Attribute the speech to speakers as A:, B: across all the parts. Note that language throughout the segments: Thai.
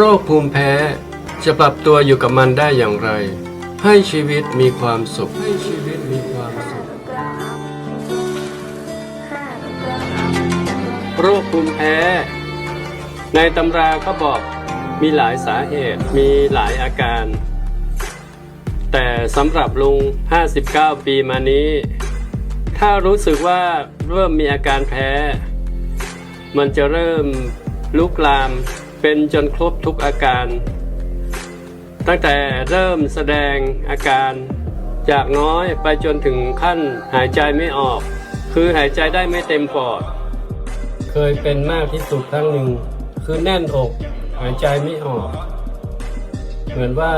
A: โรคภูมิแพ้ จะปรับตัวอยู่กับมันได้อย่างไร ให้ชีวิตมีความสุข ให้ชีวิตมีความสุข โรคภูมิแพ้ ในตำราก็บอกมีหลายสาเหตุมีหลายอาการ แต่สำหรับลุง 59 ปีมานี้ ถ้ารู้สึกว่าเริ่มมีอาการแพ้ มันจะเริ่มลุกลาม เป็นจนครบทุกอาการ ตั้งแต่เริ่มแสดงอาการ จากน้อยไปจนถึงขั้นหายใจไม่ออก คือหายใจได้ไม่เต็มปอด เคยเป็นมากที่สุดครั้งหนึ่ง คือแน่นอกหายใจไม่ออก เหมือนว่า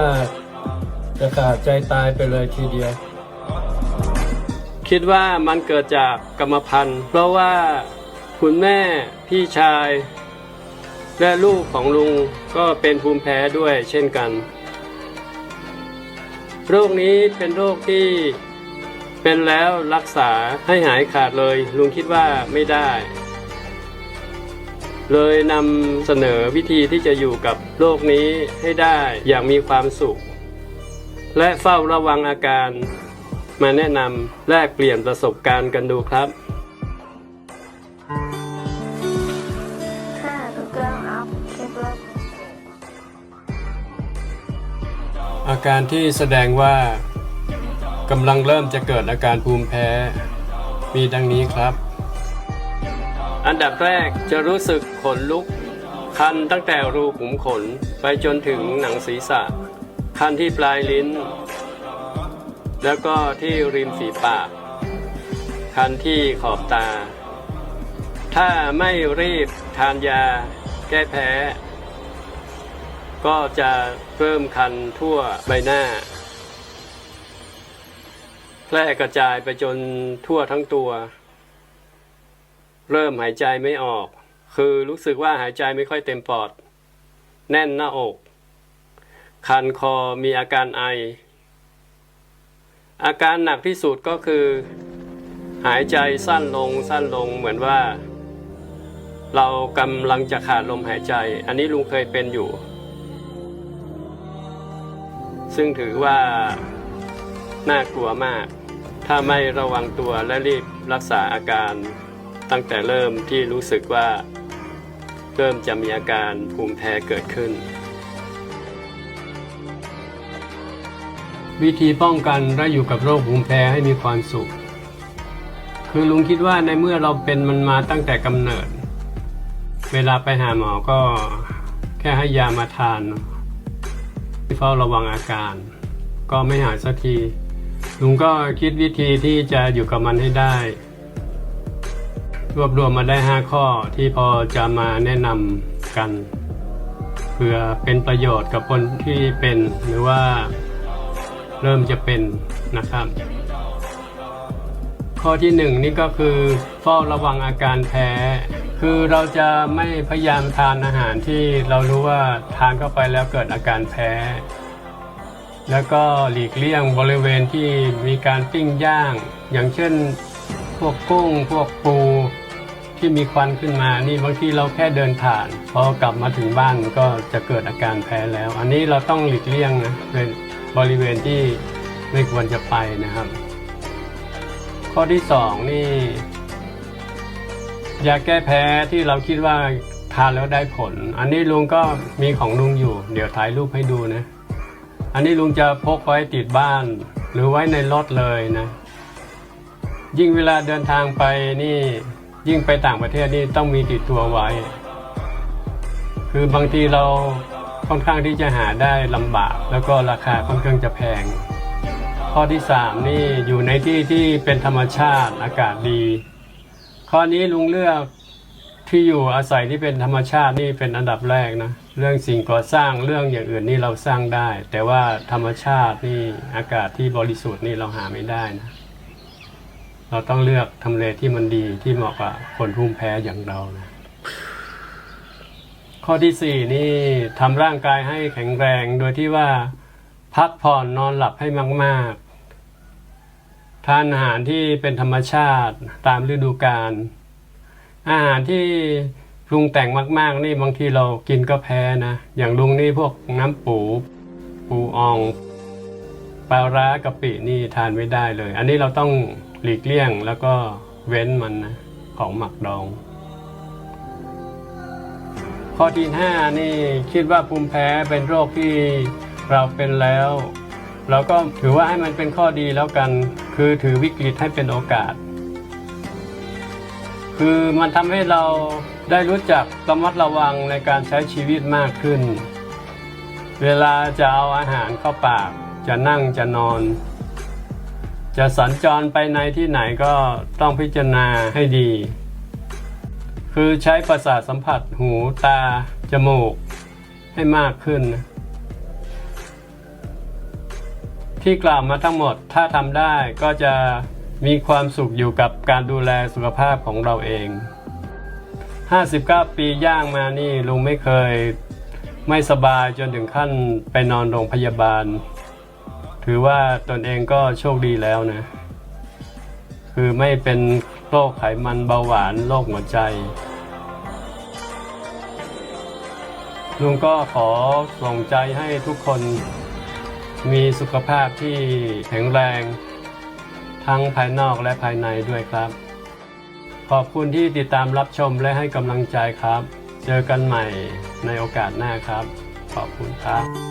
A: จะขาดใจตายไปเลยทีเดียว คิดว่ามันเกิดจากกรรมพันธุ์ เพราะว่าคุณแม่พี่ชาย และลูกของลุงก็เป็นภูมิแพ้ด้วยเช่นกัน โรคนี้เป็นโรคที่เป็นแล้วรักษาให้หายขาดเลย ลุงคิดว่าไม่ได้ เลยนำเสนอวิธีที่จะอยู่กับโรคนี้ให้ได้อย่างมีความสุข และเฝ้าระวังอาการ มาแนะนำแลกเปลี่ยนประสบการณ์กันดูครับ การที่แสดงว่ากำลังเริ่มจะเกิดอาการภูมิแพ้ มีดังนี้ครับ อันดับแรกจะรู้สึกขนลุก คันตั้งแต่รูขุมขนไปจนถึงหนังศีรษะ คันที่ปลายลิ้น แล้วก็ที่ริมฝีปาก คันที่ขอบตา ถ้าไม่รีบทานยา แก้แพ้ ก็จะเพิ่มคันทั่วใบหน้า แพร่กระจายไปจนทั่วทั้งตัว เริ่มหายใจไม่ออก คือรู้สึกว่าหายใจไม่ค่อยเต็มปอด แน่นหน้าอก คันคอมีอาการไอ อาการหนักที่สุดก็คือ หายใจสั้นลงสั้นลงเหมือนว่าเรากำลังจะขาดลมหายใจ อันนี้ลุงเคยเป็นอยู่ ซึ่งถือว่าน่ากลัวมาก ถ้าไม่ระวังตัวและรีบรักษาอาการ ตั้งแต่เริ่มที่รู้สึกว่า เริ่มจะมีอาการภูมิแพ้เกิดขึ้น วิธีป้องกันและอยู่กับโรคภูมิแพ้ให้มีความสุข คือลุงคิดว่าในเมื่อเราเป็นมันมาตั้งแต่กำเนิด เวลาไปหาหมอก็แค่ให้ยามาทาน เฝ้าระวังอาการ ก็ไม่หายสักที ลุงก็คิดวิธีที่จะอยู่กับมันให้ได้ รวบรวมมาได้ 5 ข้อที่พอจะมาแนะนำกันเพื่อเป็นประโยชน์กับคนที่เป็นหรือว่าเริ่มจะเป็นนะครับ ข้อที่หนึ่งนี่ก็คือเฝ้าระวังอาการแพ้ คือเราจะไม่พยายามทานอาหารที่เรารู้ว่าทานเข้าไปแล้วเกิดอาการแพ้ แล้วก็หลีกเลี่ยงบริเวณที่มีการปิ้งย่าง อย่างเช่นพวกกุ้งพวกปูที่มีควันขึ้นมา นี่บางทีเราแค่เดินผ่าน พอกลับมาถึงบ้านก็จะเกิดอาการแพ้แล้ว อันนี้เราต้องหลีกเลี่ยงนะเป็นบริเวณที่ไม่ควรจะไปนะครับ ข้อที่สองนี่ยาแก้แพ้ที่เราคิดว่าทานแล้วได้ผล อันนี้ลุงก็มีของลุงอยู่ เดี๋ยวถ่ายรูปให้ดูนะ อันนี้ลุงจะพกไว้ติดบ้าน หรือไว้ในรถเลยนะ ยิ่งเวลาเดินทางไปนี่ ยิ่งไปต่างประเทศนี่ต้องมีติดตัวไว้ คือบางทีเราค่อนข้างที่จะหาได้ลำบาก แล้วก็ราคาค่อนข้างจะแพง ข้อที่สามนี่อยู่ในที่ที่เป็นธรรมชาติอากาศดี ข้อนี้ลุงเลือกที่อยู่อาศัยที่เป็นธรรมชาตินี่เป็นอันดับแรกนะ เรื่องสิ่งก่อสร้างเรื่องอย่างอื่นนี่เราสร้างได้ แต่ว่าธรรมชาตินี่อากาศที่บริสุทธิ์นี่เราหาไม่ได้นะ เราต้องเลือกทำเลที่มันดีที่เหมาะกับคนภูมิแพ้อย่างเรานะข้อที่สี่นี่ทำร่างกายให้แข็งแรงโดยที่ว่า พักผ่อนนอนหลับให้มากๆ ทานอาหารที่เป็นธรรมชาติตามฤดูกาลอาหารที่ปรุงแต่งมากๆ นี่บางทีเรากินก็แพ้นะ อย่างลุงนี่พวกน้ำปู ปูอ่องปลาร้ากะปินี่ทานไม่ได้เลย อันนี้เราต้องหลีกเลี่ยงแล้วก็เว้นมันนะของหมักดอง ข้อที่ 5 นี่คิดว่าภูมิแพ้เป็นโรคที่ เราเป็นแล้ว เราก็ถือว่าให้มันเป็นข้อดีแล้วกัน คือถือวิกฤตให้เป็นโอกาส คือมันทำให้เราได้รู้จักระมัดระวังในการใช้ชีวิตมากขึ้น เวลาจะเอาอาหารเข้าปาก จะนั่งจะนอน จะสัญจรไปในที่ไหนก็ต้องพิจารณาให้ดี คือใช้ประสาทสัมผัสหูตา จมูก ให้มากขึ้น ที่กล่าวมาทั้งหมดถ้าทำได้ก็จะมีความสุขอยู่กับการดูแลสุขภาพของเราเอง 59 ปีย่างมานี่ลุงไม่เคยไม่สบายจนถึงขั้นไปนอนโรงพยาบาล ถือว่าตนเองก็โชคดีแล้วนะ คือไม่เป็นโรคไขมันเบาหวานโรคหัวใจ ลุงก็ขอส่งใจให้ทุกคน มีสุขภาพที่แข็งแรง ทั้งภายนอกและภายในด้วยครับ ขอบคุณที่ติดตามรับชมและให้กำลังใจครับ เจอกันใหม่ในโอกาสหน้าครับ ขอบคุณครับ